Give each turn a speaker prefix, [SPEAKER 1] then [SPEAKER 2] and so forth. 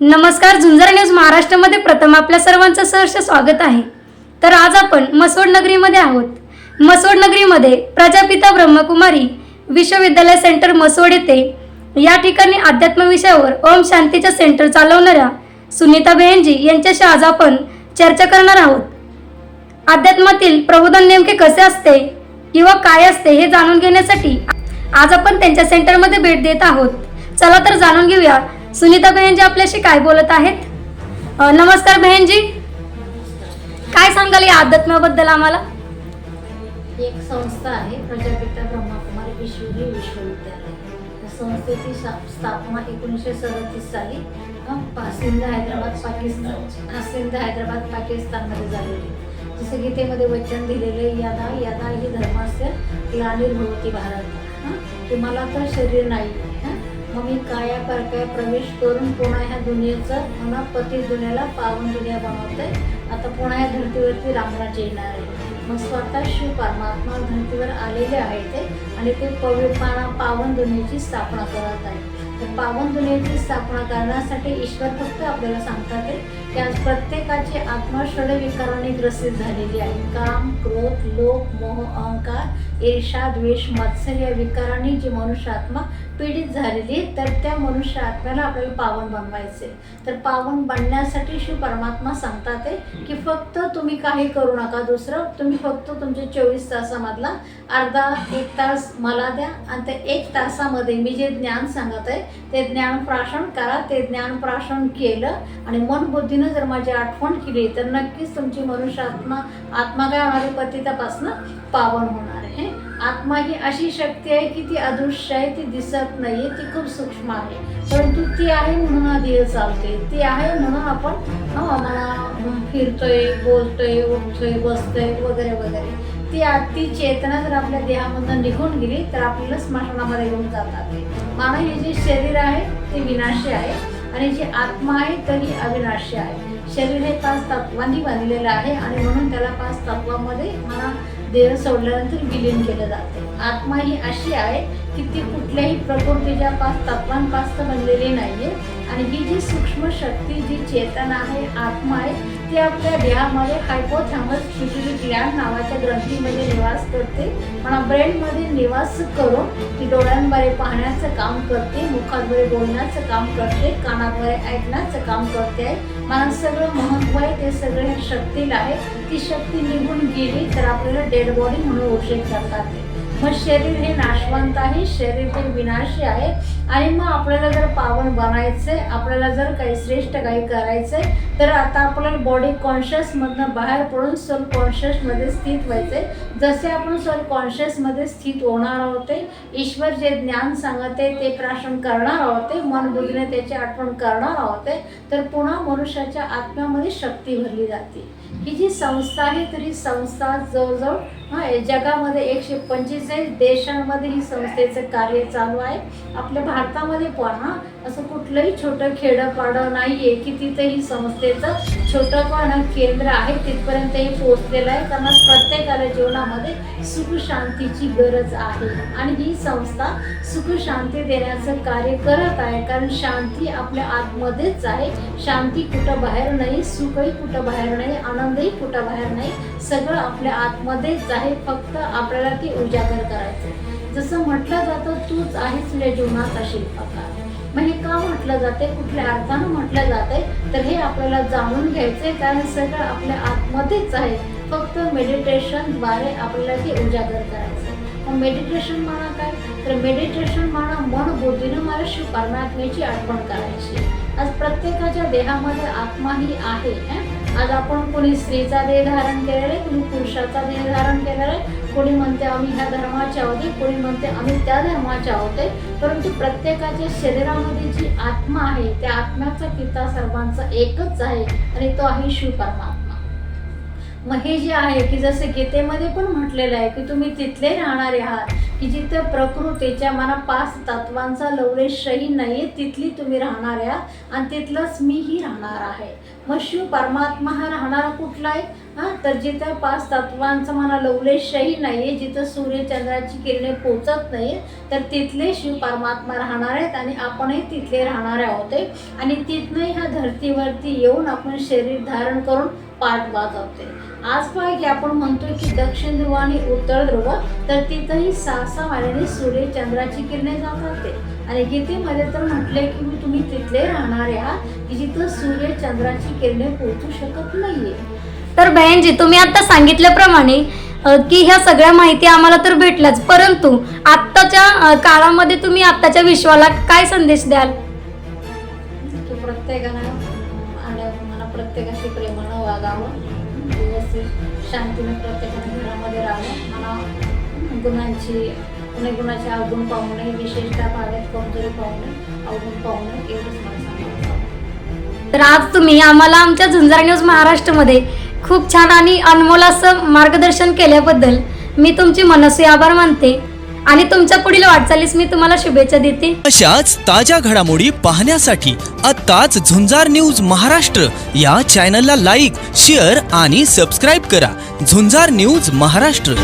[SPEAKER 1] नमस्कार झुंजार न्यूज महाराष्ट्रामध्ये प्रथम आपल्या सर्वांचं सहर्ष स्वागत आहे. तर आज आपण मसवड नगरीमध्ये आहोत. मसवड नगरीमध्ये प्रजापिता ब्रह्मकुमारी विश्वविद्यालय सेंटर मसवड येथे या ठिकाणी अध्यात्म विषयावर ओम शांतीच्या सेंटर चालवणाऱ्या सुनीता बेहेनजी यांच्याशी आज आपण चर्चा करणार आहोत. अध्यात्मातील प्रबोधन नेमके कसे असते किंवा काय असते हे जाणून घेण्यासाठी आज आपण त्यांच्या सेंटरमध्ये भेट देत आहोत. चला तर जाणून घेऊया सुनीता बहेनजी आपल्याशी काय बोलत आहेत? नमस्कार बहनजी काय सांगाल या अध्यात्माबद्दल आम्हाला?
[SPEAKER 2] एक संस्था आहे प्रजापिता ब्रह्माकुमारी विश्वजी विश्वविद्यालय. संस्थेची स्थापना एकोणीसशे सदतीस साली अं, सिंध हैदराबाद पाकिस्तान अं, सिंध हैदराबाद पाकिस्तानमध्ये झालेली जसं गीतेमध्ये वचन दिलेले यदा यदा ही धर्मास्य ग्लानिर्भवती भारत. तुम्हाला तर शरीर नाही मग मी काया परकाया प्रवेश करून पुन्हा ह्या दुनियेचं पुन्हा पती दुनियाला पावन दुनिया बनवते आता पुन्हा या धर्तीवरती रामराज येणार आहे. मग स्वतः शिव परमात्मा धर्तीवर आलेले आहे ते आणि ते पवित्र पावन दुनियेची स्थापना करत आहे. तर पावन दुनियेची स्थापना करण्यासाठी ईश्वर फक्त आपल्याला सांगतात की आज प्रत्येकाची आत्मा विकाराने ग्रसित झालेली आहे. काम क्रोध लोभ मोह अहंकार ईर्षा द्वेष मत्सर या विकाराने जी मनुष्य आत्मा पीडित झालेली तर त्या मनुष्य आत्म्याला आपल्याला पावन बनवायचे तर पावन बनण्यासाठी शिव परमात्मा सांगतात आहे की फक्त तुम्ही काही करू नका दुसरं तुम्ही फक्त तुमचे चोवीस तासामधला अर्धा एक तास मला द्या आणि ते एक तासामध्ये मी जे ज्ञान सांगत आहे ते ज्ञान प्राशन करा ते ज्ञान प्राशन केलं आणि मन बुद्धीनं जर माझी आठवण केली तर नक्कीच तुमची मनुष्य आत्मा आत्मा काय होणार आहे? पतितापासनं पावन होणार आहे. आत्मा ही अशी शक्ती आहे की ती अदृश्य आहे ती दिसत नाहीये ती खूप सूक्ष्म आहे. परंतु ती आहे म्हणून देह चालते ती आहे म्हणून आपण म्हणा फिरतोय बोलतोय उठतोय बसतोय वगैरे वगैरे. ती ती चेतना जर आपल्या देहामधून निघून गेली तर आपल्याला स्मशानामध्ये घेऊन जातात. मानव हे जे शरीर आहे ते विनाशी आहे. आणि जी आत्मा आहे तरी अविनाशी आहे. शरीर हे पाच तत्वांनी बनलेलं आहे आणि म्हणून त्याला पाच तत्वामध्ये मला देह सोडल्यानंतर विलीन केलं जाते. आत्मा ही अशी आहे की ती कुठल्याही प्रकृतीच्या पाच तत्वांपासून बनलेली नाहीये. आणि ही जी सूक्ष्म शक्ती जी चेतना आहे आत्मा आहे ती आपल्या देहामध्ये हायपोथॅमस पिट्युटरी ग्लँड नावाच्या ग्रंथीमध्ये निवास करते. म्हणा ब्रेनमध्ये निवास करून ती डोळ्यांद्वारे पाहण्याचं काम करते मुखांद्वारे बोलण्याचं काम करते कानाद्वारे ऐकण्याचं काम करते. आहे मला सगळं महत्त्व आहे ते सगळं ह्या शक्तीला आहे ती शक्ती निघून गेली तर आपल्याला डेड बॉडी म्हणून घोषित करतात ते. मग शरीर हे नाशवंत आहे शरीर हे विनाशी आहे. आणि मग आपल्याला जर पावन बनायचंय आपल्याला जर काही श्रेष्ठ काही करायचंय तर आता आपल्याला बॉडी कॉन्शियसमधनं बाहेर पडून सोल कॉन्शियसमध्ये स्थित व्हायचंय. जसे आपण सोल कॉन्शियसमध्ये स्थित होणार होते ईश्वर जे ज्ञान सांगते ते प्राशन करणार होते मन बुद्धीने त्याची आठवण करणार होते तर पुन्हा मनुष्याच्या आत्म्यामध्ये शक्ती भरली जाते. ही जी संस्था आहे तर ही संस्था जवळजवळ हा जगामध्ये एकशे पंचेचाळीस देशांमध्ये ही संस्थेचं कार्य चालू आहे. आपल्या भारतामध्ये पण हा असं कुठलंही छोटं खेडंपाडं नाही आहे की तिथे ही संस्थेचं छोटं पण केंद्र आहे. तिथपर्यंत हे पोहोचलेलं आहे. कारण प्रत्येकाला जीवनामध्ये सुख शांतीची गरज आहे. आणि ही संस्था सुख शांती देण्याचं कार्य करत आहे. कारण शांती आपल्या आतमध्येच आहे. शांती कुठं बाहेर नाही सुखही कुठं बाहेर नाही आनंदही कुठं बाहेर नाही. सगळं आपल्या आतमध्येच आहे. फक्त आपल्याला ती उजागर करायचं जसं म्हटलं जातं तूच आहेस तुझ्या जीवनाचा शिल्पकार. मग हे का म्हटलं जाते कुठल्या अर्थानं म्हटलं जाते तर हे आपल्याला जाणून घ्यायचंय कारण सगळं आपल्या आतमध्येच आहे. फक्त मेडिटेशनद्वारे आपल्याला ते उजागर करायचं मग मेडिटेशन म्हणा काय? तर मेडिटेशन म्हणा मन बुद्धीनं मला शिव परमात्म्याची आठवण करायची आज प्रत्येकाच्या देहामध्ये आत्मा ही आहे आज आपण कोणी स्त्रीचा देह धारण केलेला आहे कोणी पुरुषाचा देह धारण केलेला आहे. कोणी म्हणते आम्ही ह्या धर्माचे आहोत कोणी म्हणते आम्ही त्या धर्माचे आहोत परंतु प्रत्येकाच्या शरीरामध्ये जी आत्मा आहे त्या आत्म्याचा पिता सर्वांचा एकच आहे आणि तो आहे शिव परमात्मा. मग हे जे आहे की जसं गीतेमध्ये पण म्हटलेलं आहे की तुम्ही तिथले राहणारे आहात की जिथं प्रकृतीच्या मला पाच तत्वांचा लवलेशही नाही तिथली तुम्ही राहणार आहात आणि तिथलंच मीही राहणार आहे. मग शिव परमात्मा हा राहणारा कुठला आहे? हां तर जिथं पाच तत्वांचं म्हणा लवलेशही नाही आहे जिथं सूर्यचंद्राची किरणे पोचत नाही तर तिथले शिव परमात्मा राहणार आहेत आणि आपणही तिथले राहणारे आहोत आहे. आणि तिथनंही ह्या धर्तीवरती येऊन आपण शरीर धारण करून पाठ वाजवते आज पाहिजे की आपण म्हणतोय की दक्षिण ध्रुव आणि उत्तर ध्रुव तर तिथंही सहा सहा सूर्य सूर्यचंद्राची किरणे जातात ते आणि गीतेमध्ये तर म्हटले की मी तुम्ही तिथले राहणारे आहात की जिथं सूर्यचंद्राची किरणे पोचू शकत नाहीये.
[SPEAKER 1] तर बहनजी तुम्ही आता सांगितल्याप्रमाणे की ह्या सगळ्या माहिती आम्हाला तर भेटल्याच परंतु आत्ताच्या काळामध्ये तुम्ही आत्ताच्या विश्वाला काय संदेश द्याल
[SPEAKER 2] प्रत्येकानं प्रत्येकाशी प्रेमानं वागावं व्यवस्थित शांतीनं प्रत्येकाने घरामध्ये राहावं मला गुणांची कुणी गुणाचे अवगुण पाहू नये विशेषतः भागात कमजोरी पाहू नये अवगुण पाहू नये एवढंच मला सांगायचं.
[SPEAKER 1] तर आज तुम्ही आम्हाला आमच्या झुंजार न्यूज महाराष्ट्रमध्ये खूप छान आणि अनमोल असं मार्गदर्शन केल्याबद्दल मी तुमची मनसे आभार मानते. आणि तुमच्या पुढील वाटचालीस मी तुम्हाला शुभेच्छा देते.
[SPEAKER 3] अशाच ताज्या घडामोडी पाहण्यासाठी आत्ताच झुंजार न्यूज महाराष्ट्र या चॅनलला लाईक शेअर आणि सबस्क्राईब करा. झुंजार न्यूज महाराष्ट्र.